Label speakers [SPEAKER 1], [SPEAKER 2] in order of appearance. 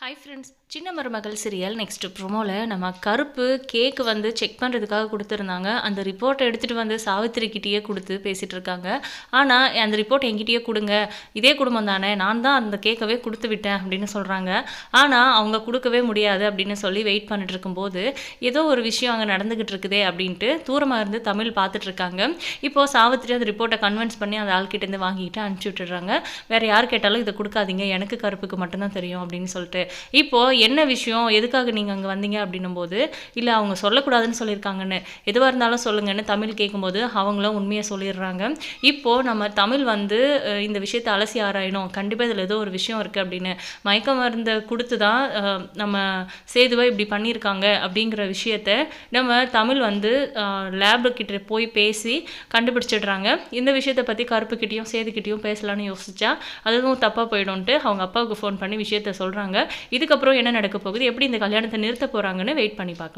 [SPEAKER 1] Hi friends சின்ன மருமகள் serial next ப்ரோமோவில் நம்ம கருப்பு கேக்கு வந்து செக் பண்ணுறதுக்காக கொடுத்துருந்தாங்க. அந்த ரிப்போர்ட்டை எடுத்துகிட்டு வந்து சாவித்திரிக்கிட்டேயே கொடுத்து பேசிகிட்டு இருக்காங்க ஆனால் அந்த ரிப்போர்ட் எங்கிட்டயே கொடுங்க. இதே குடும்பம் தானே. நான் தான் அந்த கேக்கவே கொடுத்து விட்டேன் அப்படின்னு சொல்கிறாங்க ஆனால் அவங்க கொடுக்கவே முடியாது அப்படின்னு சொல்லி வெயிட் பண்ணிட்டு இருக்கும்போது ஏதோ ஒரு விஷயம் அங்கே நடந்துக்கிட்டு இருக்குதே அப்படின்ட்டு தூரமாக இருந்து தமிழ் பார்த்துட்டு இருக்காங்க இப்போது சாவித்திரி அந்த ரிப்போர்ட்டை கன்வின்ஸ் பண்ணி அந்த ஆள்கிட்டேருந்து வாங்கிட்டு அனுப்பிச்சி விட்டுடுறாங்க வேறு யார் கேட்டாலும் இதை கொடுக்காதீங்க. எனக்கு கருப்புக்கு மட்டும்தான் தெரியும் அப்படின்னு சொல்லிட்டு. இப்போது என்ன விஷயம்? எதுக்காக நீங்கள் அங்கே வந்தீங்க அப்படின்னும் போது இல்லை அவங்க சொல்லக்கூடாதுன்னு சொல்லியிருக்காங்கன்னு. எதுவாக இருந்தாலும் சொல்லுங்கன்னு தமிழ் கேட்கும்போது அவங்களும் உண்மையை சொல்லிடுறாங்க. இப்போது நம்ம தமிழ் வந்து இந்த விஷயத்தை அலசி ஆராயணும். கண்டிப்பாக இதில் ஏதோ ஒரு விஷயம் இருக்குது அப்படின்னு. மயக்க மருந்தை கொடுத்து தான் நம்ம சேதுவை இப்படி பண்ணியிருக்காங்க. அப்படிங்கிற விஷயத்த நம்ம தமிழ் வந்து லேபு கிட்ட போய் பேசி கண்டுபிடிச்சிடுறாங்க. இந்த விஷயத்தை பற்றி கருப்புக்கிட்டேயும் சேதுக்கிட்டேயும் பேசலான்னு யோசிச்சா அதுவும் தப்பாக போயிடும்ன்ட்டு அவங்க அப்பாவுக்கு ஃபோன் பண்ணி விஷயத்த சொல்கிறாங்க இதுக்கப்புறம் என்ன நடக்க போகுது? எப்படி இந்த கல்யாணத்தை நிறுத்த போகிறாங்கன்னு வெயிட் பண்ணி பார்க்கலாம்.